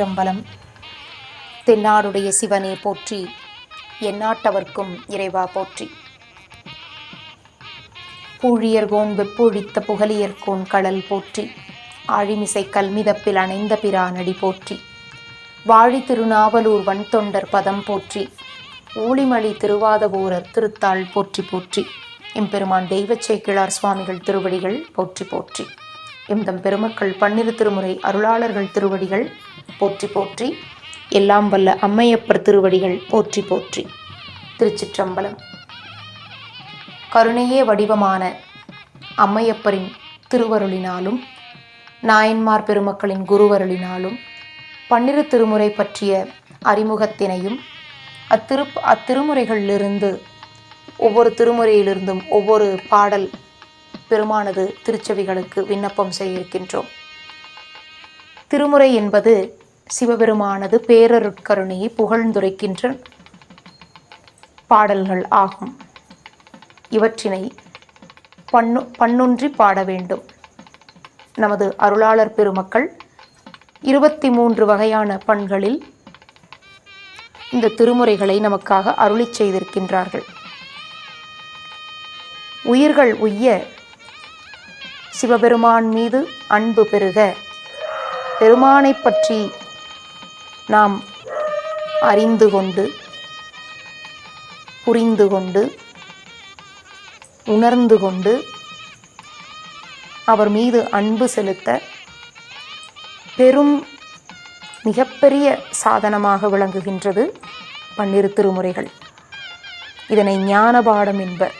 திருச்சிற்றம்பலம் தென்னாடுடைய சிவனே போற்றி எந்நாட்டவர்க்கும் இறைவா போற்றி. பூழியர்கோன் வெப்பொழித்த புகழியர்கோன் கடல் போற்றி ஆழிமிசை கல்மிதப்பில் அணைந்த பிரானடி போற்றி. வாழி திருநாவலூர் வன்தொண்டர் பதம் போற்றி ஊழிமலி திருவாதபூரர் திருத்தாள் போற்றி போற்றி. எம்பெருமான் தெய்வச்சேக்கிழார் சுவாமிகள் திருவடிகள் போற்றி போற்றி. எம்தம் பெருமக்கள் பன்னிரு திருமுறை அருளாளர்கள் திருவடிகள் போற்றி போற்றி எல்லாம் வல்ல அம்மையப்பர் திருவடிகள் போற்றி போற்றி. திருச்சிற்றம்பலம். கருணையே வடிவமான அம்மையப்பரின் திருவருளினாலும் நாயன்மார் பெருமக்களின் குருவருளினாலும் பன்னிரு திருமுறை பற்றிய அறிமுகத்தினையும் அத்திரு அத்திருமுறைகளிலிருந்து ஒவ்வொரு திருமுறையிலிருந்தும் ஒவ்வொரு பாடல் பெருமானது திருச்செவிகளுக்கு விண்ணப்பம் செய்ய இருக்கின்றோம் திருமுறை என்பது சிவபெருமானது பேரருட்கருணையை புகழ்ந்துரைக்கின்ற பாடல்கள் ஆகும். இவற்றினை பண்ணு பண்ணொன்றி பாட வேண்டும். நமது அருளாளர் பெருமக்கள் இருபத்தி மூன்று வகையான பண்களில் இந்த திருமுறைகளை நமக்காக அருளிச் செய்திருக்கின்றார்கள். உயிர்கள் உய்ய சிவபெருமான் மீது அன்பு பெருக. பெருமானை பற்றி நாம் அறிந்து கொண்டு புரிந்து கொண்டு உணர்ந்து கொண்டு அவர் மீது அன்பு செலுத்த பெரும் மிகப்பெரிய சாதனமாக விளங்குகின்றது பன்னிரு திருமுறைகள். இதனை ஞானபாடம் என்பர்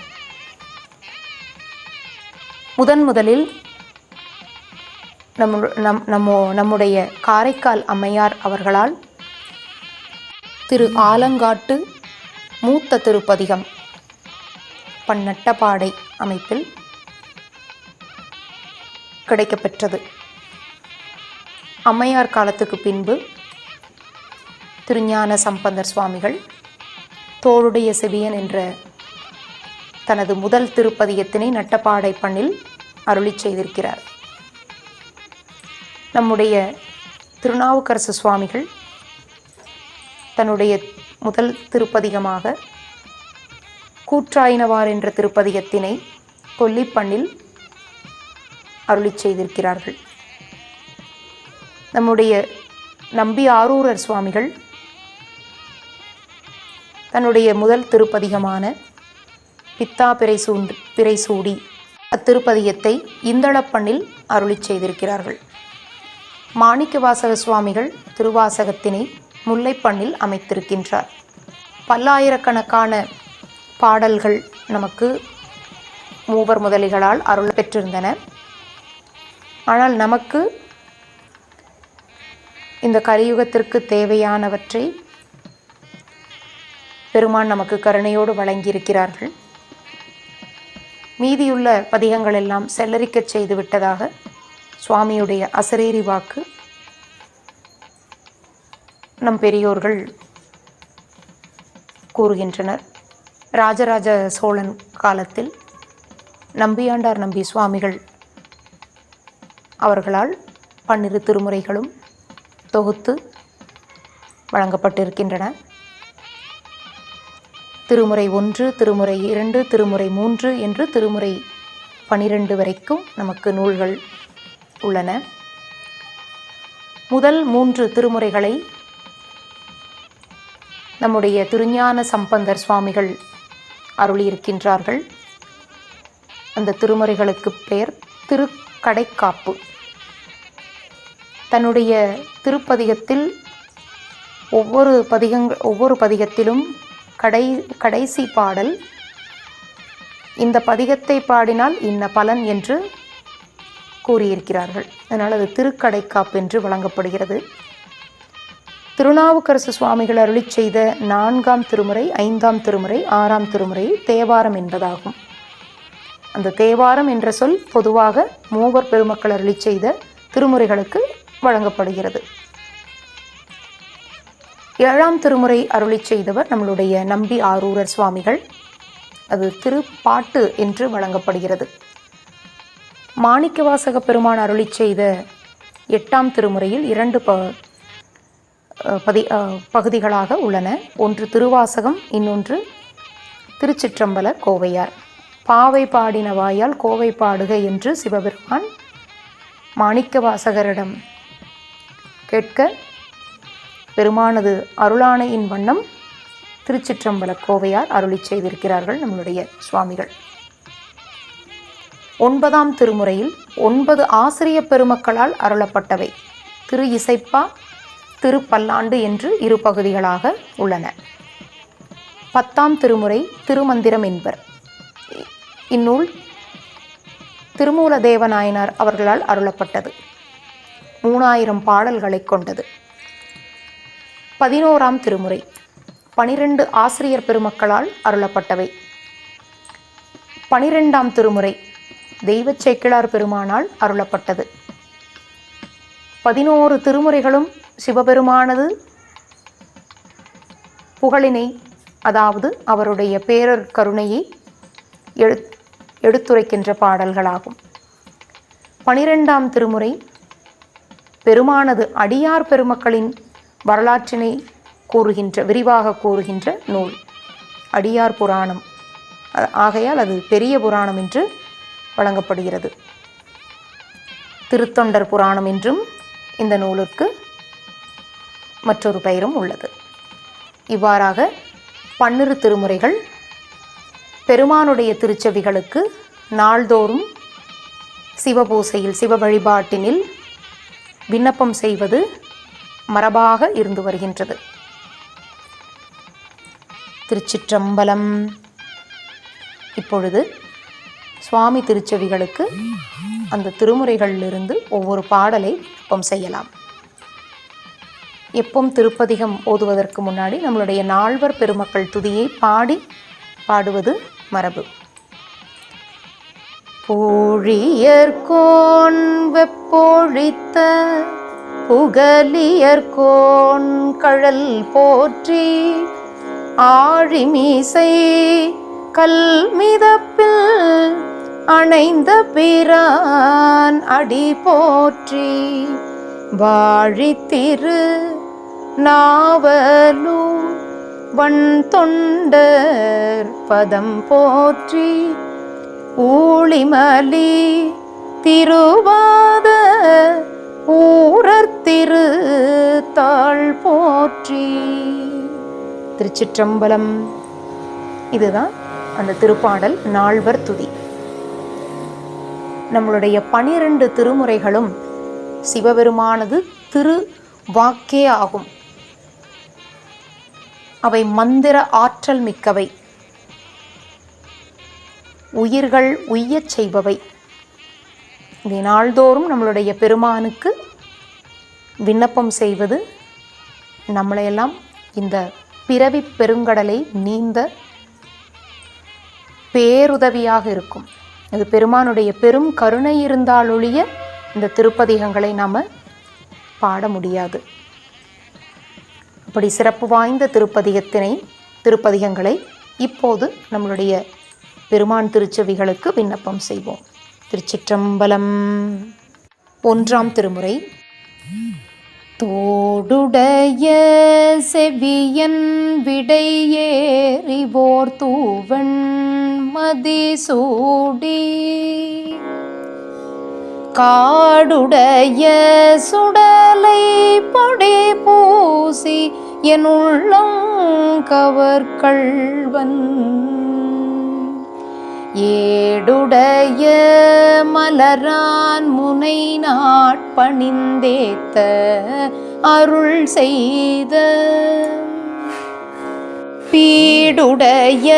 முதன் முதலில் நம்ம நம் நம்ம நம்முடைய காரைக்கால் அம்மையார் அவர்களால் திரு ஆலங்காட்டு மூத்த திருப்பதிகம் பன்னட்டபாடை அமைப்பில் கிடைக்கப்பெற்றது. அம்மையார் காலத்துக்கு பின்பு திருஞான சம்பந்தர் சுவாமிகள் தோளுடைய செவியன் என்ற தனது முதல் திருப்பதியத்தினை நட்டப்பாடை பண்ணில் அருளி செய்திருக்கிறார். நம்முடைய திருநாவுக்கரசு சுவாமிகள் தன்னுடைய முதல் திருப்பதிகமாக கூற்றாயினவார் என்ற திருப்பதிகத்தினை கொல்லிப்பண்ணில் அருளி செய்திருக்கிறார்கள். நம்முடைய நம்பி ஆரூரர் சுவாமிகள் தன்னுடைய முதல் திருப்பதிகமான பித்தா பிறை சூண்டு பிறை சூடி அத்திருப்பதியத்தை இந்தளப்பண்ணில் அருளிச் செய்திருக்கிறார்கள். மாணிக்கவாசக சுவாமிகள் திருவாசகத்தினை முல்லைப்பண்ணில் அமைத்திருக்கின்றார். பல்லாயிரக்கணக்கான பாடல்கள் நமக்கு மூவர் முதலிகளால் அருள் பெற்றிருந்தன. ஆனால் நமக்கு இந்த கலியுகத்திற்கு தேவையானவற்றை பெருமான் நமக்கு கருணையோடு வழங்கியிருக்கிறார்கள். மீதியுள்ள பதிகங்கள் எல்லாம் செல்லரிக்கச் செய்து விட்டதாக சுவாமியுடைய அசரீரி வாக்கு. நம் பெரியோர்கள் கூறுகின்றனர். ராஜராஜ சோழன் காலத்தில் நம்பியாண்டார் நம்பி சுவாமிகள் அவர்களால் பன்னிரு திருமுறைகளும் தொகுத்து வழங்கப்பட்டிருக்கின்றன. திருமுறை ஒன்று திருமுறை இரண்டு திருமுறை மூன்று என்று திருமுறை பனிரெண்டு வரைக்கும் நமக்கு நூல்கள் உள்ளன. முதல் மூன்று திருமுறைகளை நம்முடைய திருஞான சம்பந்தர் சுவாமிகள் அருளியிருக்கின்றார்கள். அந்த திருமுறைகளுக்கு பெயர் திருக்கடைக்காப்பு. தன்னுடைய திருப்பதிகத்தில் ஒவ்வொரு பதிகங் ஒவ்வொரு பதிகத்திலும் கடை கடைசி பாடல். இந்த பதிகத்தை பாடினால் இன்ன பலன் என்று கூறியிருக்கிறார்கள். அதனால் அது திருக்கடைக்காப்பு என்று வழங்கப்படுகிறது. திருநாவுக்கரசு சுவாமிகள் அருளி செய்த நான்காம் திருமுறை ஐந்தாம் திருமுறை ஆறாம் திருமுறை தேவாரம் என்பதாகும். அந்த தேவாரம் என்ற சொல் பொதுவாக மூவர் பெருமக்கள் அருளி செய்த திருமுறைகளுக்கு வழங்கப்படுகிறது. ஏழாம் திருமுறை அருளி செய்தவர் நம்மளுடைய நம்பி ஆரூரர் சுவாமிகள். அது திருப்பாட்டு என்று வழங்கப்படுகிறது. மாணிக்கவாசக பெருமான் அருளி செய்த எட்டாம் திருமுறையில் இரண்டு ப பதி பகுதிகளாக உள்ளன. ஒன்று திருவாசகம் இன்னொன்று திருச்சிற்றம்பல கோவையார். பாவை பாடின வாயால் கோவை பாடுக என்று சிவபெருமான் மாணிக்கவாசகரிடம் கேட்க பெருமானது அருளானையின் வண்ணம் திருச்சிற்றம்பல கோவையார் அருளி செய்திருக்கிறார்கள் நம்மளுடைய சுவாமிகள். ஒன்பதாம் திருமுறையில் ஒன்பது ஆசிரிய பெருமக்களால் அருளப்பட்டவை திரு இசைப்பா திருப்பல்லாண்டு என்று இரு பகுதிகளாக உள்ளன. பத்தாம் திருமுறை திருமந்திரம் என்பர். இந்நூல் திருமூல தேவநாயனார் அவர்களால் அருளப்பட்டது. மூணாயிரம் பாடல்களை கொண்டது. பதினோராம் திருமுறை. பனிரெண்டு ஆசிரியர் பெருமக்களால் அருளப்பட்டவை. பனிரெண்டாம் திருமுறை தெய்வச் சேக்கிழார் பெருமானால் அருளப்பட்டது. பதினோரு திருமுறைகளும் சிவபெருமானது புகழினை அதாவது அவருடைய பேரர் கருணையை எழு எடுத்துரைக்கின்ற பாடல்களாகும். பனிரெண்டாம் திருமுறை பெருமானது அடியார் பெருமக்களின் வரலாற்றினை கூறுகின்ற விரிவாக கூறுகின்ற நூல். அடியார் புராணம். ஆகையால் அது பெரிய புராணம் என்று வழங்கப்படுகிறது. திருத்தொண்டர் புராணம் என்றும் இந்த நூலுக்கு மற்றொரு பெயரும் உள்ளது. இவ்வாறாக பன்னிரு திருமுறைகள் பெருமானுடைய திருச்செவிகளுக்கு நாள்தோறும் சிவபூசையில் சிவ வழிபாட்டினில் விண்ணப்பம் செய்வது மரபாக இருந்து வருகின்றது. திருச்சிற்றம்பலம். இப்பொழுது சுவாமி திருச்செவிகளுக்கு அந்த திருமுறைகளிலிருந்து ஒவ்வொரு பாடலை விண்ணப்பம் செய்யலாம். எப்பவும் திருப்பதிகம் ஓதுவதற்கு முன்னாடி நம்மளுடைய நால்வர் பெருமக்கள் துதியை பாடி பாடுவது மரபு. போழியர்கோன் வெப்பொழித்த புகலியற்கோன் கழல் போற்றி ஆழிமீசை கல்மிதப்பில் அணைந்த பிரான் அடி போற்றி. வாழித்திரு நாவலூர் வன் தொண்டர் பதம் போற்றி ஊழிமலி திருவாத ஊரத்திரு தாழ் போற்றி. திருச்சிற்றம்பலம். இதுதான் அந்த திருப்பாடல் நால்வர் துதி. நம்மளுடைய பனிரெண்டு திருமுறைகளும் சிவபெருமானது திரு வாக்கே ஆகும். அவை மந்திர ஆற்றல் மிக்கவை. உயிர்கள் உய்யச் செய்பவை. இதை நாள்தோறும் நம்மளுடைய பெருமானுக்கு விண்ணப்பம் செய்வது நம்மளையெல்லாம் இந்த பிறவி பெருங்கடலை நீந்த பேருதவியாக இருக்கும். இது பெருமானுடைய பெரும் கருணை இருந்தாலொழிய இந்த திருப்பதிகங்களை நாம் பாட முடியாது. அப்படி சிறப்பு வாய்ந்த திருப்பதிகத்தினை திருப்பதிகங்களை இப்போது நம்மளுடைய பெருமான் திருச்செவிகளுக்கு விண்ணப்பம் செய்வோம். திருச்சிற்றம்பலம். ஒன்றாம் திருமுறை. தோடுடைய செவியன் விடையேறிவோர் தூவன் மதிசூடி. காடுடைய சுடலை பொடி பூசி என் உள்ளம் கவர்கள்வன். ஏடுடைய மலரான் முனை நாட்பணிந்தேத்த அருள் செய்த. பீடுடைய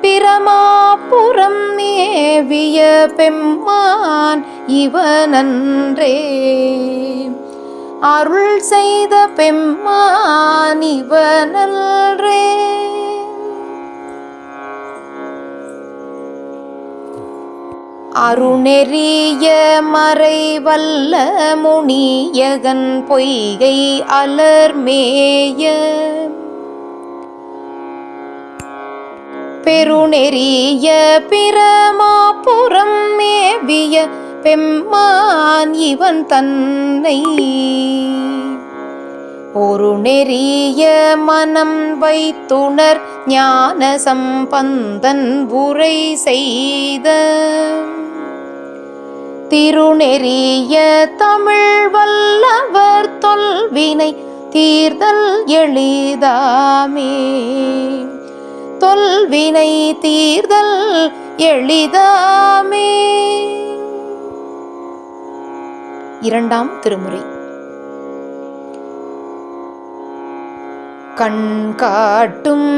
பிரமாபுரம் மேவிய பெம்மான் இவனன்றே. அருள் செய்த பெம்மான் இவனல்றே அருணெறிய மறைவல்ல முனியகன் பொய்கை அலர்மேய பெருநெறிய பிரமாபுரம் மேவிய பெம்மான் இவன் தன்னை. ஒரு நெறிய மனம் வைத்துணர் ஞான சம்பந்தன் உரை செய்த. திருநெறிய தமிழ் வல்லவர் தொல்வினை தீர்தல் எளிதாமே. தொல்வினை தீர்தல் எளிதாமே. இரண்டாம் திருமுறை. கண் காட்டும்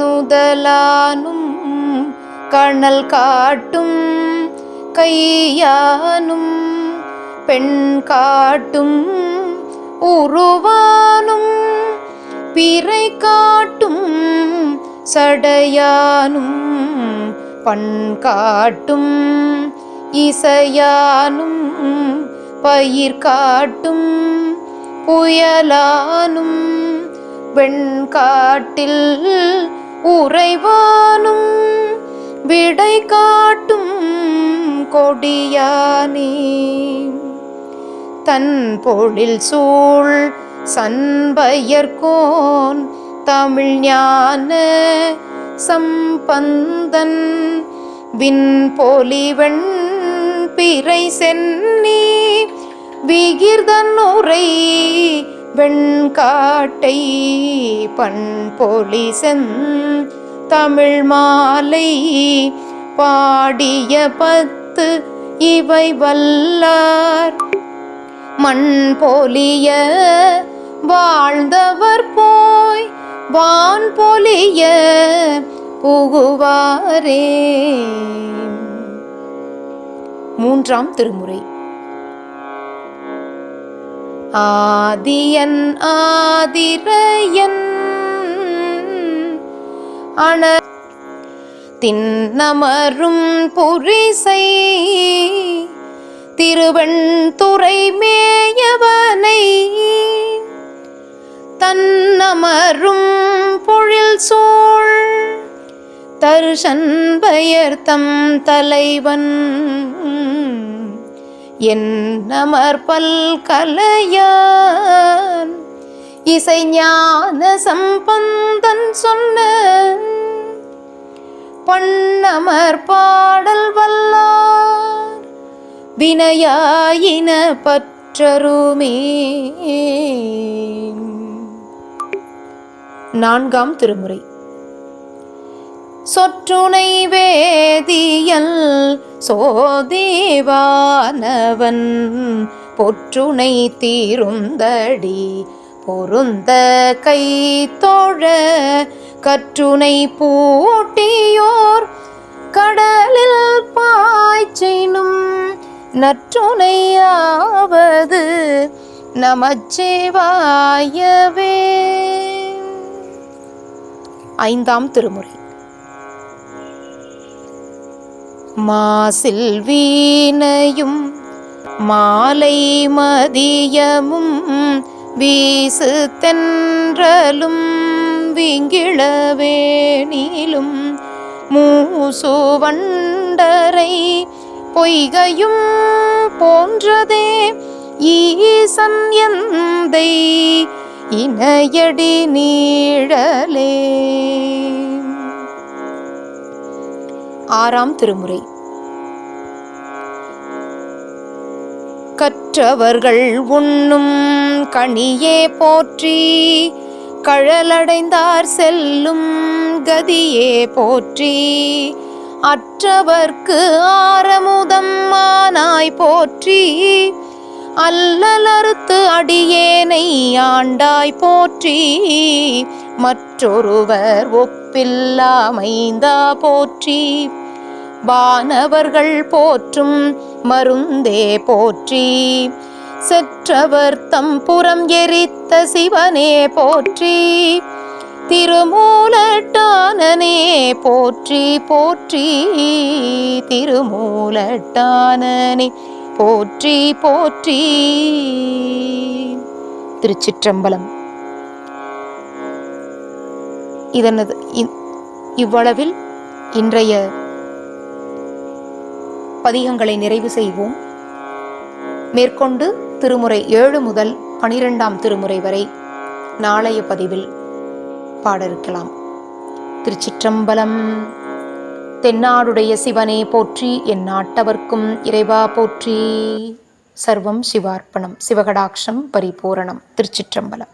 நுதலானும் கணல் காட்டும் கையானும் பெண் காட்டும் உருவானும் பிறை காட்டும் சடையானும் பண் காட்டும் இசையானும் பயிர் காட்டும் புயலானும் வெண்காட்டில் உறைவானும் விடை காட்டும் கொடியானே. தன் பொழில் சூழ் சண்பயர்கோன் தமிழ் ஞான சம்பந்தன். விண்பொலிவெண் பிறை சென்னி விகிர்தன் உரை வெண்காட்டை பண்பொலி சென் தமிழ் மாலை பாடிய பத் பத்து இவை வல்லார். மண் பொலிய வாழ்ந்தவர் போய் வான் பொலிய புகுவாரே. மூன்றாம் திருமுறை. ஆதியன் ஆதிரையன் அண தின்னமரும் புரிசை. திருவண்துறை மேயவனை. தன்னமரும் பொழில் சோழ் தருஷன் பெயர் தம் தலைவன். என் நமர் பல்கலையான் இசைஞான சம்பந்தன் சொன்ன பண்ணமர் பாடல் வல்லார். வினையாயின பற்றருமே. நான்காம் திருமுறை. சொற்றுனை வேதியல் சோதேவானவன். பொற்றுனை தீருந்தடி பொருந்த கை தோழ கற்றுனை பூட்டியோர் கடலில் பாய்ச்சினும் நற்றுணையாவது நமச்சேவாயவே. ஐந்தாம் திருமுறை. மாசில் வீணையும் மாலை மதியமும் வீசு தென்றலும் விங்கிழவேணிலும் மூசு வண்டரை பொய்கையும் போன்றதே ஈசன் எந்தை இணையடி நீழலே. ஆறாம் திருமுறை. கற்றவர்கள் உண்ணும் கனியே போற்றி. கழலடைந்தார் செல்லும் கதியே போற்றி. அற்றவர்க்கு ஆரமுதம் மானாய் போற்றி. அல்லலறுத்து அடியேனை ஆண்டாய் போற்றி. மற்றொருவர் ஒப்பில்லாமைந்தா போற்றி. வானவர்கள் போற்றும் மருந்தே போற்றி. செற்றவர் தம் புறம் எரித்த சிவனே போற்றி. திருமூலட்டானனே போற்றி போற்றி. திருமூலட்டானனே போற்றி போற்றி. திருச்சிற்றம்பலம். இதனது இ- இவ்வளவில் இன்றைய பதிகங்களை நிறைவு செய்வோம். மேற்கொண்டு திருமுறை ஏழு முதல் பனிரெண்டாம் திருமுறை வரை நாளைய பதிவில் பாட இருக்கலாம் திருச்சிற்றம்பலம் தென்னாடுடைய சிவனே போற்றி என் நாட்டவர்க்கும் இறைவா போற்றி. சர்வம் சிவார்ப்பணம் சிவகடாட்சம் பரிபூரணம் திருச்சிற்றம்பலம்.